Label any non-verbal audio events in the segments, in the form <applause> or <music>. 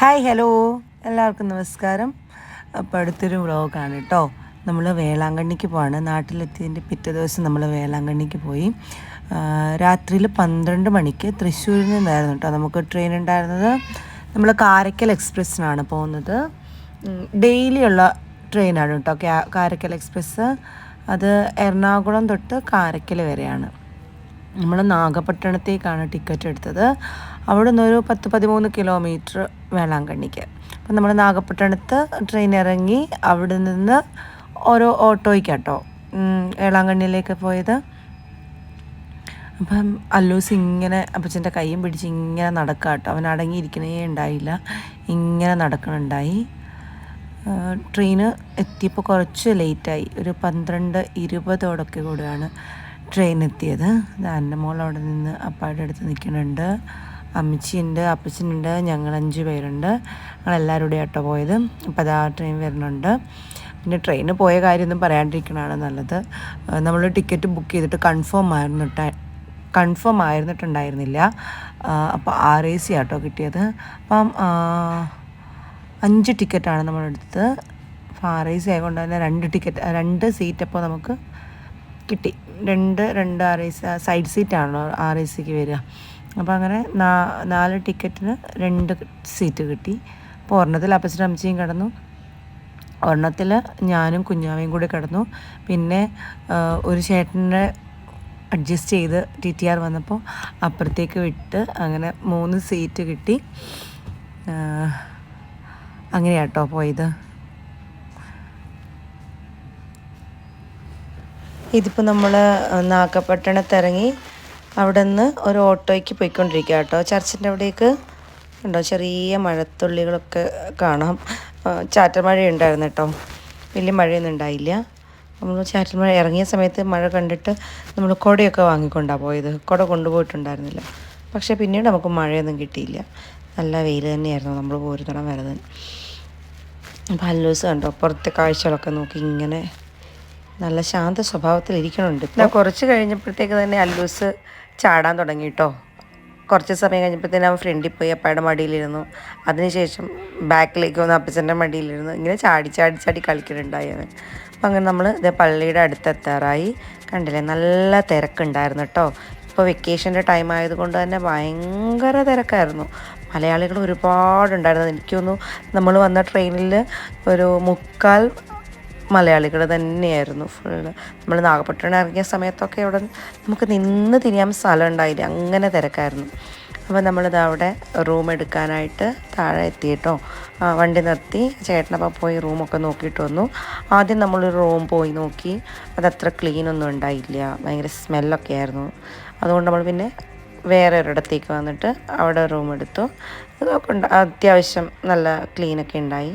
Hi hello എല്ലാവർക്കും നമസ്കാരം. അപ്പോൾ അടുത്തൊരു വ്ളോഗാണ് കേട്ടോ നമ്മൾ വേളാങ്കണ്ണിക്ക് പോവാണ്. നാട്ടിലെത്തിയതിന്റെ പിറ്റേ ദിവസം നമ്മൾ വേളാങ്കണ്ണിക്ക് പോയി. രാത്രിയിൽ പന്ത്രണ്ട് മണിക്ക് തൃശ്ശൂരിൽ നിന്നായിരുന്നു കേട്ടോ നമുക്ക് ട്രെയിൻ ഉണ്ടായിരുന്നത്. നമ്മൾ കാരക്കൽ എക്സ്പ്രസ്സിനാണ് പോകുന്നത്. ഡെയിലി ഉള്ള ട്രെയിനാണ് കേട്ടോ കാരക്കൽ എക്സ്പ്രസ്. അത് എറണാകുളം തൊട്ട് കാരക്കൽ വരെയാണ്. നമ്മൾ നാഗപട്ടണത്തേക്കാണ് ടിക്കറ്റ് എടുത്തത്. അവിടെ നിന്ന് ഒരു പത്ത് പതിമൂന്ന് കിലോമീറ്റർ വേളാങ്കണ്ണിക്ക്. അപ്പം നമ്മൾ നാഗപട്ടണത്ത് ട്രെയിൻ ഇറങ്ങി അവിടെ നിന്ന് ഓരോ ഓട്ടോയ്ക്കാട്ടോ. വേളാങ്കണ്ണിയിലേക്ക് പോയത്. അപ്പം അല്ലൂസ് ഇങ്ങനെ അപ്പച്ചന്റെ കൈയും പിടിച്ച് ഇങ്ങനെ നടക്കുക കേട്ടോ അവൻ അടങ്ങിയിരിക്കണേ ഉണ്ടായില്ല. ഇങ്ങനെ നടക്കണുണ്ടായി. ട്രെയിന് എത്തിയപ്പോൾ കുറച്ച് ലേറ്റായി ഒരു പന്ത്രണ്ട് ഇരുപതോടൊക്കെ കൂടെയാണ് ട്രെയിൻ എത്തിയത്. എന്റെ മോൾ അവിടെ നിന്ന് അപ്പായുടെ അടുത്ത് നിൽക്കുന്നുണ്ട്. അമ്മച്ചിയുണ്ട് അപ്പച്ചനുണ്ട് ഞങ്ങൾ അഞ്ച് പേരുണ്ട്. ഞങ്ങളെല്ലാവരും കൂടെ ആട്ടോ പോയത്. അപ്പോൾ അതാ ട്രെയിൻ വരുന്നുണ്ട്. പിന്നെ ട്രെയിന് പോയ കാര്യമൊന്നും പറയാണ്ടിരിക്കണതാണ് നല്ലത്. നമ്മൾ ടിക്കറ്റ് ബുക്ക് ചെയ്തിട്ട് കൺഫേം ആയിരുന്നിട്ട് കൺഫേം ആയിരുന്നിട്ടുണ്ടായിരുന്നില്ല. അപ്പോൾ ആർ എ സി ആട്ടോ കിട്ടിയത്. അപ്പം അഞ്ച് ടിക്കറ്റാണ് നമ്മളെടുത്തത്. അപ്പോൾ ആർ എ സി ആയതുകൊണ്ട് തന്നെ രണ്ട് ടിക്കറ്റ് രണ്ട് സീറ്റ് അപ്പോൾ നമുക്ക് കിട്ടി. രണ്ട് രണ്ട് ആർ എ സി സൈഡ് സീറ്റാണല്ലോ ആർ എ സിക്ക് വരിക? അപ്പോൾ അങ്ങനെ നാല് ടിക്കറ്റിന് രണ്ട് സീറ്റ് കിട്ടി. അപ്പോൾ ഒരെണ്ണത്തിൽ അപ്പച്ചനും അമ്മച്ചിയും കിടന്നു. ഒരെണ്ണത്തിൽ ഞാനും കുഞ്ഞാവയും കൂടി കിടന്നു. പിന്നെ ഒരു ചേട്ടന്റെ അഡ്ജസ്റ്റ് ചെയ്ത് ടി ടി ആർ വന്നപ്പോൾ അപ്പുറത്തേക്ക് വിട്ട് അങ്ങനെ മൂന്ന് സീറ്റ് കിട്ടി. അങ്ങനെയാട്ടോ പോയത്. ഇതിപ്പോൾ നമ്മൾ നാഗപട്ടണത്തിറങ്ങി. അവിടെ നിന്ന് ഒരു ഓട്ടോയ്ക്ക് പോയിക്കൊണ്ടിരിക്കുക കേട്ടോ. ചർച്ചിന്റെ അവിടേക്ക് ഉണ്ടോ? ചെറിയ മഴത്തുള്ളികളൊക്കെ കാണാം. ചാറ്റൽ മഴ ഉണ്ടായിരുന്നു കേട്ടോ. വലിയ മഴയൊന്നും ഉണ്ടായില്ല. നമ്മൾ ചാറ്റൽ മഴ ഇറങ്ങിയ സമയത്ത് മഴ കണ്ടിട്ട് നമ്മൾ കുടയൊക്കെ വാങ്ങിക്കൊണ്ടാണ് പോയത്. കുട കൊണ്ടുപോയിട്ടുണ്ടായിരുന്നില്ല. പക്ഷേ പിന്നീട് നമുക്ക് മഴയൊന്നും കിട്ടിയില്ല. നല്ല വെയിൽ തന്നെയായിരുന്നു നമ്മൾ പോരുന്നിടം വരുന്നത്. അപ്പോൾ അല്ലൂസ് കണ്ടോ? പുറത്തെ കാഴ്ചകളൊക്കെ നോക്കി ഇങ്ങനെ നല്ല ശാന്ത സ്വഭാവത്തിൽ ഇരിക്കണുണ്ട് കുറച്ച് കഴിഞ്ഞപ്പോഴത്തേക്ക് തന്നെ അല്ലൂസ് ചാടാൻ തുടങ്ങി കേട്ടോ കുറച്ച് സമയം കഴിഞ്ഞപ്പോഴത്തേനും അവൻ ഫ്രണ്ടിൽ പോയി അപ്പയുടെ മടിയിലിരുന്നു. അതിനുശേഷം ബാക്കിലേക്ക് വന്ന് അപ്പച്ചന്റെ മടിയിലിരുന്നു. ഇങ്ങനെ ചാടി ചാടി ചാടി കളിക്കുന്നുണ്ടായി അവൻ. അപ്പം അങ്ങനെ നമ്മൾ ഇതേ പള്ളിയുടെ അടുത്തെത്താറായി. കണ്ടില്ലേ? നല്ല തിരക്കുണ്ടായിരുന്നു കേട്ടോ ഇപ്പോൾ വെക്കേഷന്റെ ടൈം ആയതുകൊണ്ട് തന്നെ ഭയങ്കര തിരക്കായിരുന്നു. മലയാളികൾ ഒരുപാടുണ്ടായിരുന്നു. എനിക്ക് തോന്നുന്നു നമ്മൾ വന്ന ട്രെയിനിൽ ഒരു മുക്കാൽ മലയാളികൾ തന്നെയായിരുന്നു ഫുള്ള് നമ്മൾ നാഗപട്ടണം ഇറങ്ങിയ സമയത്തൊക്കെ അവിടെ നമുക്ക് നിന്ന് തിരിയാൻ സ്ഥലം ഉണ്ടായില്ല. അങ്ങനെ തിരക്കായിരുന്നു. അപ്പോൾ നമ്മളിത് അവിടെ റൂം എടുക്കാനായിട്ട് താഴെ എത്തിയിട്ടോ. വണ്ടി നിർത്തി. ചേട്ടനപ്പം പോയി റൂമൊക്കെ നോക്കിയിട്ട് വന്നു. ആദ്യം നമ്മൾ റൂം പോയി നോക്കി. അതത്ര ക്ലീനൊന്നും ഉണ്ടായില്ല. ഭയങ്കര സ്മെല്ലൊക്കെ ആയിരുന്നു. അതുകൊണ്ട് നമ്മൾ പിന്നെ വേറെ ഒരിടത്തേക്ക് വന്നിട്ട് അവിടെ റൂം എടുത്തു. അതൊക്കെ അത്യാവശ്യം നല്ല ക്ലീനൊക്കെ ഉണ്ടായി.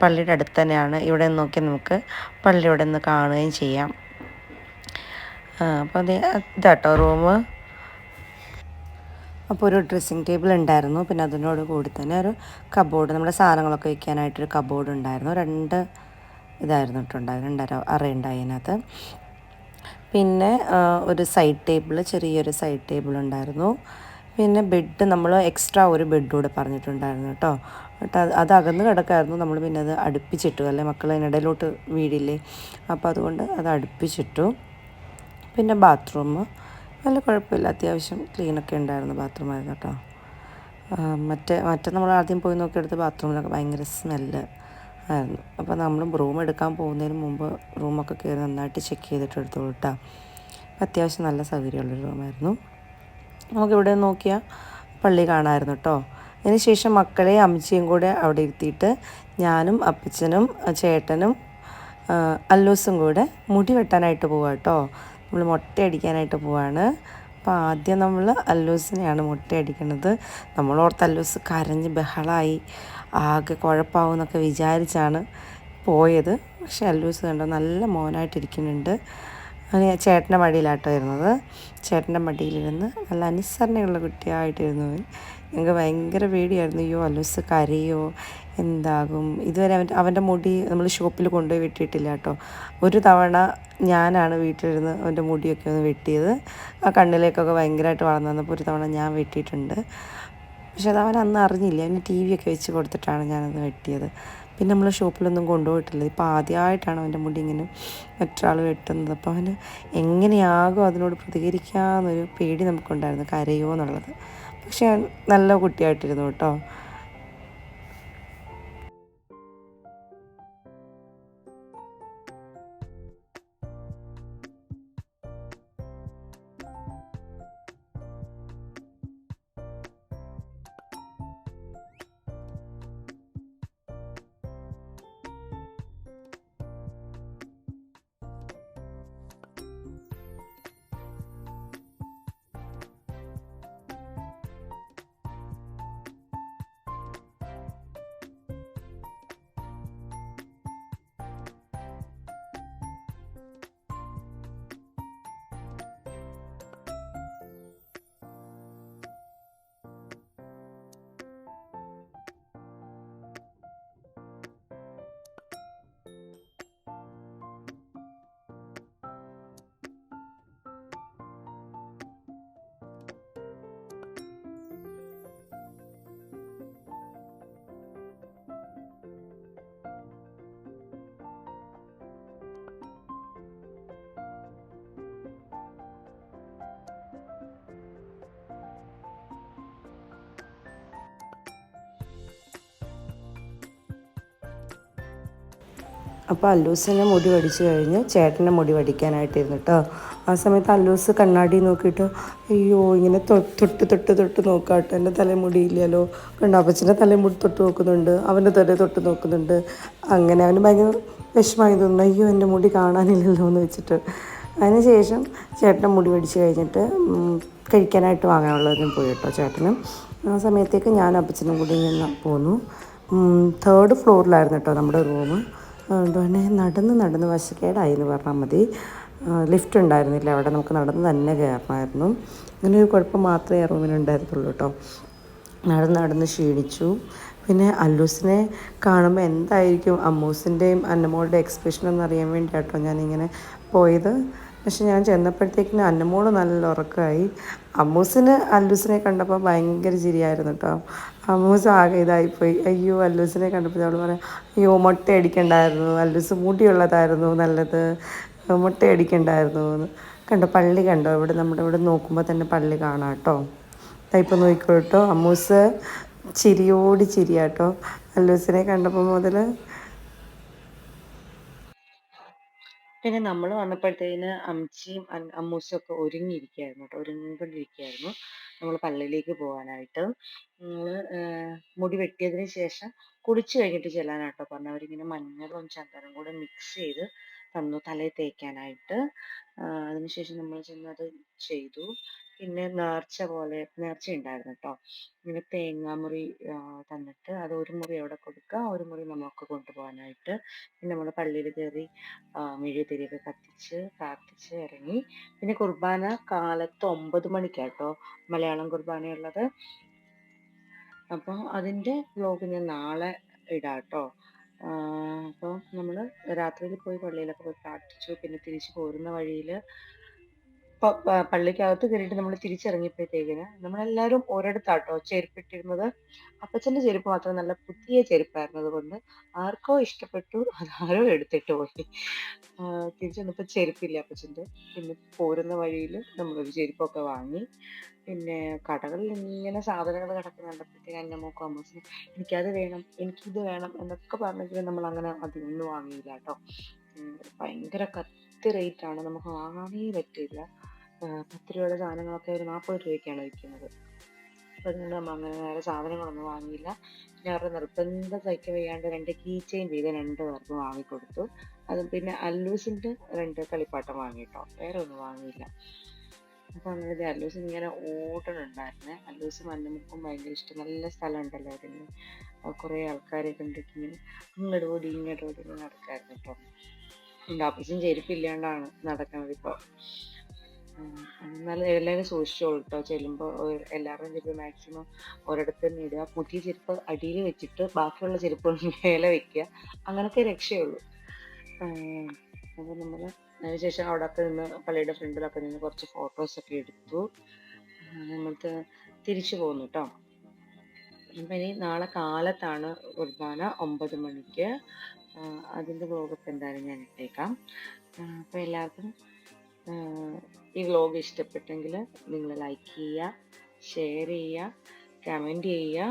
പള്ളിയുടെ അടുത്ത് തന്നെയാണ്. ഇവിടെ നിന്ന് നോക്കി നമുക്ക് പള്ളിയുടെ നിന്ന് കാണുകയും ചെയ്യാം. അപ്പോൾ ഇതാട്ടോ റൂം. അപ്പോൾ ഒരു ഡ്രസ്സിങ് ടേബിൾ ഉണ്ടായിരുന്നു. പിന്നെ അതിനോട് കൂടി തന്നെ ഒരു കബോർഡ് നമ്മുടെ സാധനങ്ങളൊക്കെ വയ്ക്കാനായിട്ടൊരു കബോർഡ് ഉണ്ടായിരുന്നു. രണ്ട് ഇതായിരുന്നു ഇട്ടുണ്ടായിരുന്നു രണ്ടര ഉണ്ടായി അതിനകത്ത്. പിന്നെ ഒരു സൈഡ് ടേബിൾ ചെറിയൊരു സൈഡ് ടേബിൾ ഉണ്ടായിരുന്നു. പിന്നെ ബെഡ് നമ്മൾ എക്സ്ട്രാ ഒരു ബെഡ് കൂടെ പറഞ്ഞിട്ടുണ്ടായിരുന്നു കേട്ടോ. എന്നിട്ട് അത് അകന്ന് കിടക്കായിരുന്നു. നമ്മൾ പിന്നെ അത് അടുപ്പിച്ചിട്ടു. അല്ലെ? മക്കൾ അതിനിടയിലോട്ട് വീടില്ലേ? അപ്പോൾ അതുകൊണ്ട് അത് അടുപ്പിച്ചിട്ടു. പിന്നെ ബാത്റൂം നല്ല കുഴപ്പമില്ല. അത്യാവശ്യം ക്ലീനൊക്കെ ഉണ്ടായിരുന്നു ബാത്റൂമായിരുന്നു കേട്ടോ. മറ്റേ മറ്റേ നമ്മൾ ആദ്യം പോയി നോക്കിയെടുത്ത് ബാത്റൂമിലൊക്കെ ഭയങ്കര സ്മെല്ല് ആയിരുന്നു. അപ്പോൾ നമ്മൾ റൂം എടുക്കാൻ പോകുന്നതിന് മുമ്പ് റൂമൊക്കെ കയറി നന്നായിട്ട് ചെക്ക് ചെയ്തിട്ട് എടുത്തോളൂ കേട്ടോ. അത്യാവശ്യം നല്ല സൗകര്യമുള്ളൊരു റൂമായിരുന്നു നമുക്കിവിടെ നോക്കിയാൽ പള്ളി കാണാമായിരുന്നു കേട്ടോ. അതിനുശേഷം മക്കളെ അമ്മച്ചിയും കൂടെ അവിടെ ഇരുത്തിയിട്ട് ഞാനും അപ്പച്ചനും ചേട്ടനും അല്ലൂസും കൂടെ മുടി വെട്ടാനായിട്ട് പോവാം കേട്ടോ നമ്മൾ മുട്ടയടിക്കാനായിട്ട് പോവാണ്. അപ്പോൾ ആദ്യം നമ്മൾ അല്ലൂസിനെയാണ് മുട്ടയടിക്കുന്നത് നമ്മളോർത്ത് അല്ലൂസ് കരഞ്ഞ് ബഹളമായി ആകെ കുഴപ്പമാവും എന്നൊക്കെ വിചാരിച്ചാണ് പോയത്. പക്ഷേ അല്ലൂസ് കണ്ടോ നല്ല മോനായിട്ടിരിക്കുന്നുണ്ട്. അങ്ങനെ ചേട്ടന്റെ മടിയിലാട്ടോ ഇരുന്നത്. ചേട്ടന്റെ മടിയിലിരുന്ന് നല്ല അനുസരണയുള്ള കുട്ടിയായിട്ടിരുന്നു ഞങ്ങൾക്ക് ഭയങ്കര പേടിയായിരുന്നു. അയ്യോ അലൂസ് കരയോ? എന്താകും? ഇതുവരെ അവന്റെ അവന്റെ മുടി നമ്മൾ ഷോപ്പിൽ കൊണ്ടുപോയി വെട്ടിയിട്ടില്ല കേട്ടോ. ഒരു തവണ ഞാനാണ് വീട്ടിലിരുന്ന് അവന്റെ മുടിയൊക്കെ ഒന്ന് വെട്ടിയത്. ആ കണ്ണിലേക്കൊക്കെ ഭയങ്കരമായിട്ട് വളർന്നു വന്നപ്പോൾ ഒരു തവണ ഞാൻ വെട്ടിയിട്ടുണ്ട്. പക്ഷെ അത് അവൻ അന്ന് അറിഞ്ഞില്ല. അവന് ടി വി ഒക്കെ വെച്ച് കൊടുത്തിട്ടാണ് ഞാനത് വെട്ടിയത്. പിന്നെ നമ്മൾ ഷോപ്പിലൊന്നും കൊണ്ടുപോയിട്ടില്ല. ഇപ്പോൾ ആദ്യമായിട്ടാണ് അവന്റെ മുടി ഇങ്ങനെ മറ്റൊരാൾ വെട്ടുന്നത്. അപ്പോൾ അവന് എങ്ങനെയാകും അതിനോട് പ്രതികരിക്കാമെന്നൊരു പേടി നമുക്കുണ്ടായിരുന്നു. കരയോ എന്നുള്ളത്. പക്ഷെ നല്ല കുട്ടിയായിട്ടിരുന്നു കേട്ടോ. അപ്പോൾ അല്ലൂസിനെ മുടി വടിച്ചു കഴിഞ്ഞ് ചേട്ടന്റെ മുടി വടിക്കാനായിട്ടിരുന്നു കേട്ടോ ആ സമയത്ത് അല്ലൂസ് കണ്ണാടി നോക്കിയിട്ട് അയ്യോ ഇങ്ങനെ തൊട്ട് തൊട്ട് തൊട്ട് നോക്കാട്ടോ. എന്റെ തലമുടിയില്ലല്ലോ. കണ്ടോ അപ്പച്ചന്റെ തലമുടി തൊട്ട് നോക്കുന്നുണ്ട്. അവന്റെ തല തൊട്ട് നോക്കുന്നുണ്ട്. അങ്ങനെ അവന് ഭയങ്കര വിഷമായി തോന്നുന്നു. അയ്യോ എന്റെ മുടി കാണാനില്ലല്ലോ എന്ന് വെച്ചിട്ട്. അതിനുശേഷം ചേട്ടന്റെ മുടി വടിച്ച് കഴിഞ്ഞിട്ട് കഴിക്കാനായിട്ട് വാങ്ങാനുള്ളതിനും പോയി കേട്ടോ ചേട്ടനും. ആ സമയത്തേക്ക് ഞാൻ അപ്പച്ചനും കൂടി നിന്ന് പോന്നു. തേർഡ് ഫ്ലോറിലായിരുന്നു കേട്ടോ നമ്മുടെ റൂം. അതുകൊണ്ട് നടന്ന് നടന്ന് വശക്കേടായി എന്ന് പറഞ്ഞാൽ മതി. ലിഫ്റ്റ് ഉണ്ടായിരുന്നില്ല. അവിടെ നമുക്ക് നടന്ന് തന്നെ കയറണമായിരുന്നു. അങ്ങനെ ഒരു കുഴപ്പം മാത്രമേ ആ റൂമിനുണ്ടായിരുന്നുള്ളൂ കേട്ടോ. നടന്ന് നടന്ന് ക്ഷീണിച്ചു. പിന്നെ അല്ലൂസിനെ കാണുമ്പോൾ എന്തായിരിക്കും അമ്മൂസിന്റെയും അന്നമോളുടെ എക്സ്പ്രഷൻ എന്നറിയാൻ വേണ്ടിയാട്ടോ ഞാനിങ്ങനെ പോയത്. പക്ഷെ ഞാൻ ചെന്നപ്പോഴത്തേക്കിന് അന്നമോൾ നല്ല ഉറക്കമായി. അമ്മൂസിന് അല്ലൂസിനെ കണ്ടപ്പോൾ ഭയങ്കര ചിരിയായിരുന്നു കേട്ടോ. അമ്മൂസ് ആകെ ഇതായിപ്പോയി. അയ്യോ അല്ലൂസിനെ കണ്ടപ്പോൾ അവൾ പറയാം അയ്യോ മുട്ട അടിക്കണ്ടായിരുന്നു അല്ലൂസ് മുടിയുള്ളതായിരുന്നു നല്ലത്. മുട്ട അടിക്കണ്ടായിരുന്നു എന്ന് കണ്ടോ പള്ളി കണ്ടോ? ഇവിടെ നമ്മുടെ ഇവിടെ നോക്കുമ്പോൾ തന്നെ പള്ളി കാണാം കേട്ടോ. ഇപ്പം നോക്കിക്കോട്ടോ അമ്മൂസ് ചിരിയോടി ചിരിയാട്ടോ അല്ലൂസിനെ കണ്ടപ്പോൾ മുതൽ പിന്നെ നമ്മൾ വന്നപ്പോഴത്തേന് അമ്മച്ചിയും അമ്മൂസും ഒക്കെ ഒരുങ്ങിയിരിക്കുകയായിരുന്നു കേട്ടോ. ഒരുങ്ങിക്കൊണ്ടിരിക്കുകയായിരുന്നു. നമ്മൾ പള്ളിയിലേക്ക് പോകാനായിട്ട്. നമ്മൾ മുടി വെട്ടിയതിന് ശേഷം കുളിച്ചു കഴിഞ്ഞിട്ട് ചെല്ലാനാട്ടോ പറഞ്ഞു. അവരിങ്ങനെ മഞ്ഞളും ചന്ദനം കൂടെ മിക്സ് ചെയ്ത് തന്നു തലയിൽ തേക്കാനായിട്ട്. അതിനുശേഷം നമ്മൾ ചെന്നത് ചെയ്തു. പിന്നെ നേർച്ച പോലെ നേർച്ച ഉണ്ടായിരുന്നു കേട്ടോ ഇങ്ങനെ തേങ്ങാമുറി തന്നിട്ട് അത് ഒരു മുറി അവിടെ കൊടുക്കുക. ഒരു മുറി നമുക്ക് കൊണ്ടുപോകാനായിട്ട് പിന്നെ നമ്മൾ പള്ളിയിൽ കയറി മെഴുകുതിരിയൊക്കെ കത്തിച്ച് പ്രാർത്ഥിച്ച് ഇറങ്ങി. പിന്നെ കുർബാന കാലത്ത് ഒമ്പത് മണിക്കാട്ടോ മലയാളം കുർബാനയുള്ളത് അപ്പോൾ അതിന്റെ വ്ലോഗ് ഞാൻ നാളെ ഇടാം കേട്ടോ അപ്പോൾ നമ്മൾ രാത്രിയിൽ പോയി പള്ളിയിലൊക്കെ പോയി പ്രാർത്ഥിച്ചു. പിന്നെ തിരിച്ചു പോരുന്ന വഴിയിൽ പള്ളിക്കകത്ത് കയറിയിട്ട് നമ്മൾ തിരിച്ചിറങ്ങിയപ്പോഴത്തേക്കിന് നമ്മളെല്ലാവരും ഒരിടത്താട്ടോ ചെരുപ്പിട്ടിരുന്നത് അപ്പച്ചന്റെ ചെരുപ്പ് മാത്രം നല്ല പുതിയ ചെരുപ്പായിരുന്നു. അതുകൊണ്ട് ആർക്കോ ഇഷ്ടപ്പെട്ടു അതാരോ എടുത്തിട്ട് പോയി. തിരിച്ചു വന്നപ്പോൾ ചെരുപ്പില്ല അപ്പച്ചന്റെ? പിന്നെ പോരുന്ന വഴിയിൽ നമ്മളൊരു ചെരുപ്പൊക്കെ വാങ്ങി. പിന്നെ കടകളിൽ ഇങ്ങനെ സാധനങ്ങൾ കിടക്കുന്ന കണ്ടപ്പോഴത്തേക്ക് എന്റെ മോക്കും അമ്മൂസിന് എനിക്കത് വേണം എനിക്കിത് വേണം എന്നൊക്കെ പറഞ്ഞെങ്കിലും നമ്മൾ അങ്ങനെ അതൊന്നും വാങ്ങിയില്ല കേട്ടോ. ഭയങ്കര കത്തി ആണ് നമുക്ക് വാങ്ങാനേ പറ്റില്ല. പത്ത് രൂപയുടെ സാധനങ്ങളൊക്കെ ഒരു നാൽപ്പത് രൂപയ്ക്കാണ് വിൽക്കുന്നത്. അപ്പോൾ അങ്ങനെ വേറെ സാധനങ്ങളൊന്നും വാങ്ങിയില്ല. പിന്നെ അവരുടെ നിർബന്ധ സഹിക്കാൻ വയ്യാണ്ട് രണ്ട് കീ ചെയിൻ വീതം രണ്ട് പേർക്ക് വാങ്ങിക്കൊടുത്തു. അതും പിന്നെ അല്ലൂസിന്റെ രണ്ട് കളിപ്പാട്ടം വാങ്ങിട്ടോ വേറെ ഒന്നും വാങ്ങിയില്ല. അപ്പൊ അങ്ങനെ അല്ലൂസ് ഇങ്ങനെ ഓടണുണ്ടായിരുന്നേ. അല്ലൂസ് മഞ്ഞമുക്കും ഭയങ്കര ഇഷ്ടം. നല്ല സ്ഥലം ഉണ്ടല്ലോ അതിന് കുറേ ആൾക്കാരെ കണ്ടിട്ട് ഇങ്ങനെ ഇങ്ങോട്ട് ഓടി ഇങ്ങോട്ട് ഓടി ഇങ്ങനെ നടക്കായിരുന്നു കേട്ടോ. അപ്പച്ചൻ ചെരുപ്പില്ലാണ്ടാണ് നടക്കുന്നത് ഇപ്പോൾ എന്നാലും എല്ലാവരും സൂക്ഷിച്ചോളൂ കേട്ടോ ചെല്ലുമ്പോൾ എല്ലാവരും ചെരുപ്പ് മാക്സിമം ഒരിടത്ത് തന്നെ ഇടുക. പുതിയ ചെരുപ്പ് അടിയിൽ വെച്ചിട്ട് ബാക്കിയുള്ള ചെരുപ്പ് <laughs> മേലെ വെക്കുക. അങ്ങനത്തെ രക്ഷയുള്ളൂ അപ്പോൾ നമ്മൾ അതിനുശേഷം അവിടെയൊക്കെ നിന്ന് പള്ളിയുടെ ഫ്രണ്ടിലൊക്കെ നിന്ന് കുറച്ച് ഫോട്ടോസൊക്കെ എടുത്തു. നമ്മൾക്ക് തിരിച്ചു പോന്നു കേട്ടോ അപ്പം ഇനി നാളെ കാലത്താണ് കുർബാന ഒമ്പത് മണിക്ക്. അതിന്റെ വ്ലോഗൊക്കെ എന്തായാലും ഞാൻ ഇട്ടേക്കാം. അപ്പോൾ എല്ലാവർക്കും ഈ വ്ലോഗ് ഇഷ്ടപ്പെട്ടെങ്കിൽ നിങ്ങൾ ലൈക്ക് ചെയ്യുക ഷെയർ ചെയ്യുക കമന്റ് ചെയ്യുക.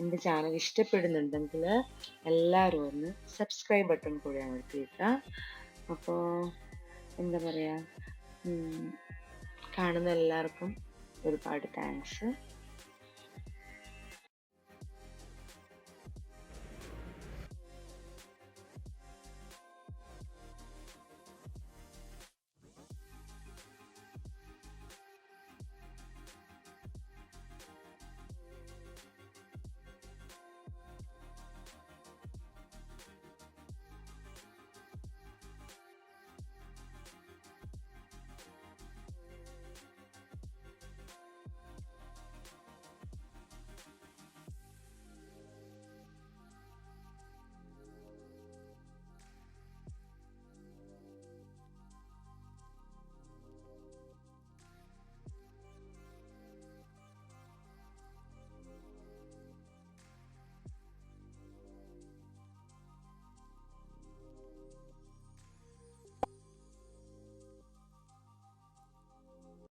എന്റെ ചാനൽ ഇഷ്ടപ്പെടുന്നുണ്ടെങ്കിൽ എല്ലാവരും ഒന്ന് സബ്സ്ക്രൈബ് ബട്ടൺ കൂടി അമർത്തിയേക്കുക അപ്പോൾ എന്താ പറയുക കാണുന്ന എല്ലാവർക്കും ഒരുപാട് താങ്ക്സ്